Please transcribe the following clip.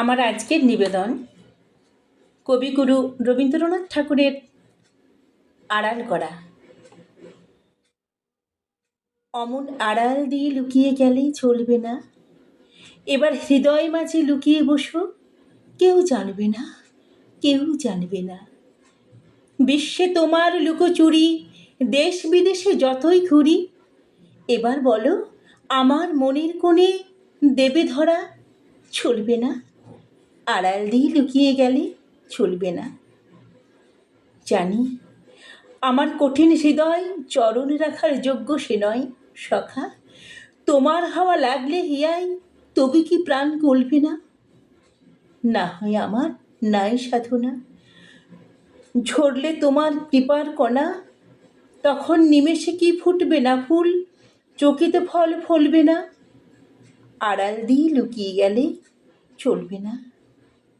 আমার আজকের নিবেদন কবিগুরু রবীন্দ্রনাথ ঠাকুরের আড়াল করা। অমন আড়াল দিয়ে লুকিয়ে গেলেই চলবে না। এবার হৃদয় মাঝে লুকিয়ে বসো, কেউ জানবে না, কেউ জানবে না। বিশ্বে তোমার লুকোচুরি, দেশ বিদেশে যতই ঘুরি, এবার বলো, আমার মনের কোণে দেবে ধরা চলবে না। আড়াল দিয়ে লুকিয়ে গেলে চলবে না। জানি, আমার কঠিন হৃদয় চরণ রাখার যোগ্য সে নয়, সখা। তোমার হাওয়া লাগলে হিয়াই, তবে কি প্রাণ গলবে না? না হয় আমার নাই সাধনা। ঝরলে তোমার কৃপার কণা, তখন নিমেষে কি ফুটবে না ফুল? চকিতে ফল ফলবে না। আড়াল দিয়ে লুকিয়ে গেলে চলবে না।